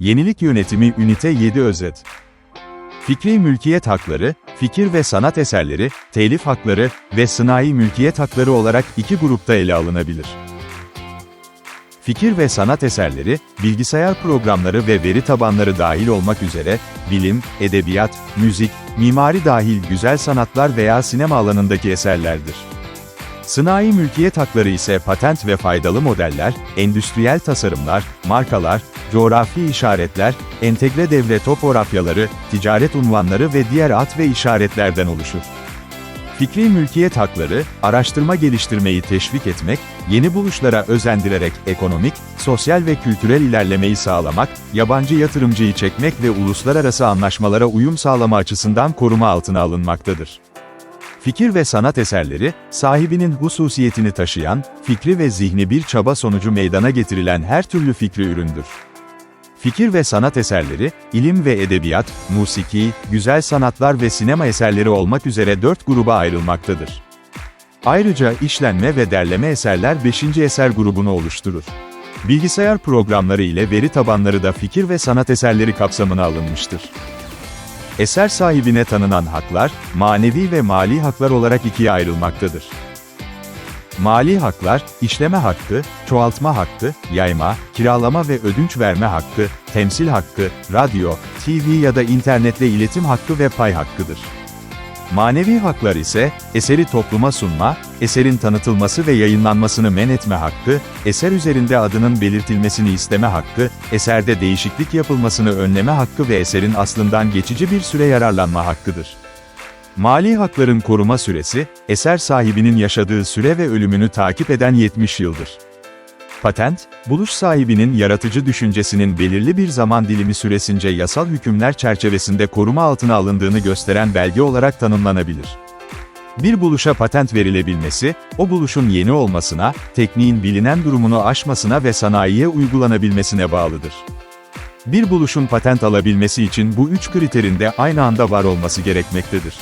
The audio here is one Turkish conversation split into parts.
Yenilik Yönetimi Ünite 7 Özet Fikri mülkiyet hakları, fikir ve sanat eserleri, telif hakları ve sınai mülkiyet hakları olarak iki grupta ele alınabilir. Fikir ve sanat eserleri, bilgisayar programları ve veri tabanları dahil olmak üzere, bilim, edebiyat, müzik, mimari dahil güzel sanatlar veya sinema alanındaki eserlerdir. Sınai mülkiyet hakları ise patent ve faydalı modeller, endüstriyel tasarımlar, markalar, coğrafi işaretler, entegre devlet topografyaları, ticaret unvanları ve diğer ad ve işaretlerden oluşur. Fikri mülkiyet hakları, araştırma geliştirmeyi teşvik etmek, yeni buluşlara özendirerek ekonomik, sosyal ve kültürel ilerlemeyi sağlamak, yabancı yatırımcıyı çekmek ve uluslararası anlaşmalara uyum sağlama açısından koruma altına alınmaktadır. Fikir ve sanat eserleri, sahibinin hususiyetini taşıyan, fikri ve zihni bir çaba sonucu meydana getirilen her türlü fikri üründür. Fikir ve sanat eserleri, ilim ve edebiyat, musiki, güzel sanatlar ve sinema eserleri olmak üzere dört gruba ayrılmaktadır. Ayrıca işlenme ve derleme eserler 5. eser grubunu oluşturur. Bilgisayar programları ile veri tabanları da fikir ve sanat eserleri kapsamına alınmıştır. Eser sahibine tanınan haklar, manevi ve mali haklar olarak ikiye ayrılmaktadır. Mali haklar, işleme hakkı, çoğaltma hakkı, yayma, kiralama ve ödünç verme hakkı, temsil hakkı, radyo, TV ya da internetle iletim hakkı ve pay hakkıdır. Manevi haklar ise, eseri topluma sunma, eserin tanıtılması ve yayınlanmasını men etme hakkı, eser üzerinde adının belirtilmesini isteme hakkı, eserde değişiklik yapılmasını önleme hakkı ve eserin aslından geçici bir süre yararlanma hakkıdır. Mali hakların koruma süresi, eser sahibinin yaşadığı süre ve ölümünü takip eden 70 yıldır. Patent, buluş sahibinin yaratıcı düşüncesinin belirli bir zaman dilimi süresince yasal hükümler çerçevesinde koruma altına alındığını gösteren belge olarak tanımlanabilir. Bir buluşa patent verilebilmesi, o buluşun yeni olmasına, tekniğin bilinen durumunu aşmasına ve sanayiye uygulanabilmesine bağlıdır. Bir buluşun patent alabilmesi için bu üç kriterin de aynı anda var olması gerekmektedir.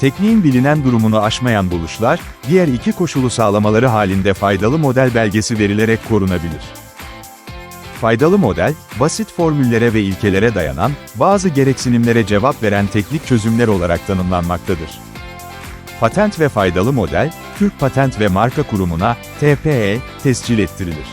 Tekniğin bilinen durumunu aşmayan buluşlar, diğer iki koşulu sağlamaları halinde faydalı model belgesi verilerek korunabilir. Faydalı model, basit formüllere ve ilkelere dayanan, bazı gereksinimlere cevap veren teknik çözümler olarak tanımlanmaktadır. Patent ve faydalı model, Türk Patent ve Marka Kurumu'na, TPE, tescil ettirilir.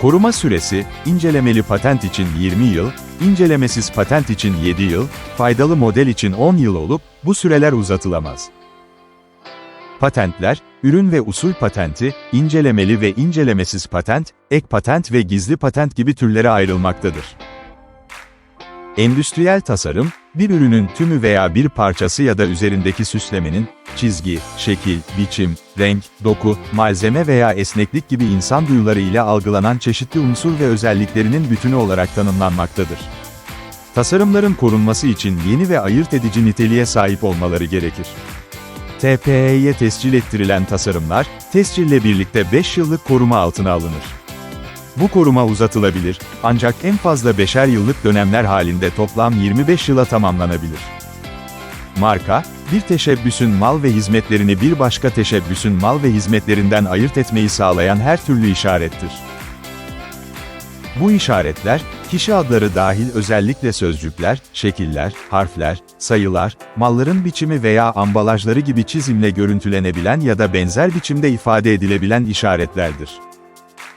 Koruma süresi, incelemeli patent için 20 yıl, incelemesiz patent için 7 yıl, faydalı model için 10 yıl olup, bu süreler uzatılamaz. Patentler, ürün ve usul patenti, incelemeli ve incelemesiz patent, ek patent ve gizli patent gibi türlere ayrılmaktadır. Endüstriyel tasarım, bir ürünün tümü veya bir parçası ya da üzerindeki süslemenin, çizgi, şekil, biçim, renk, doku, malzeme veya esneklik gibi insan duyuları ile algılanan çeşitli unsur ve özelliklerinin bütünü olarak tanımlanmaktadır. Tasarımların korunması için yeni ve ayırt edici niteliğe sahip olmaları gerekir. TPE'ye tescil ettirilen tasarımlar, tescille birlikte 5 yıllık koruma altına alınır. Bu koruma uzatılabilir, ancak en fazla 5'er yıllık dönemler halinde toplam 25 yıla tamamlanabilir. Marka, bir teşebbüsün mal ve hizmetlerini bir başka teşebbüsün mal ve hizmetlerinden ayırt etmeyi sağlayan her türlü işarettir. Bu işaretler, kişi adları dahil özellikle sözcükler, şekiller, harfler, sayılar, malların biçimi veya ambalajları gibi çizimle görüntülenebilen ya da benzer biçimde ifade edilebilen işaretlerdir.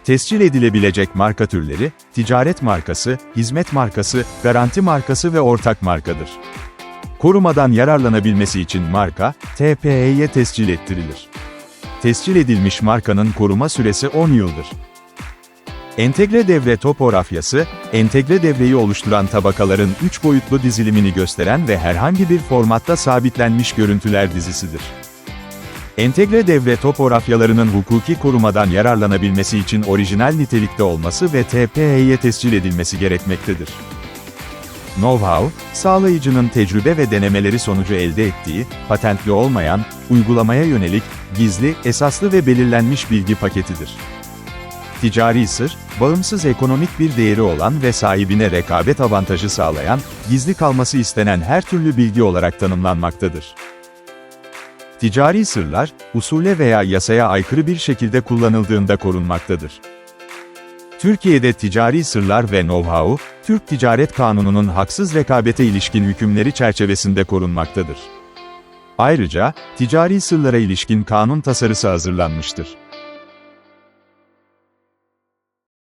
Tescil edilebilecek marka türleri, ticaret markası, hizmet markası, garanti markası ve ortak markadır. Korumadan yararlanabilmesi için marka, TPE'ye tescil ettirilir. Tescil edilmiş markanın koruma süresi 10 yıldır. Entegre devre topografyası, entegre devreyi oluşturan tabakaların 3 boyutlu dizilimini gösteren ve herhangi bir formatta sabitlenmiş görüntüler dizisidir. Entegre devre topografyalarının hukuki korumadan yararlanabilmesi için orijinal nitelikte olması ve TPE'ye tescil edilmesi gerekmektedir. Know-how, sağlayıcının tecrübe ve denemeleri sonucu elde ettiği, patentli olmayan, uygulamaya yönelik, gizli, esaslı ve belirlenmiş bilgi paketidir. Ticari sır, bağımsız ekonomik bir değeri olan ve sahibine rekabet avantajı sağlayan, gizli kalması istenen her türlü bilgi olarak tanımlanmaktadır. Ticari sırlar, usule veya yasaya aykırı bir şekilde kullanıldığında korunmaktadır. Türkiye'de ticari sırlar ve know-how, Türk Ticaret Kanunu'nun haksız rekabete ilişkin hükümleri çerçevesinde korunmaktadır. Ayrıca, ticari sırlara ilişkin kanun tasarısı hazırlanmıştır.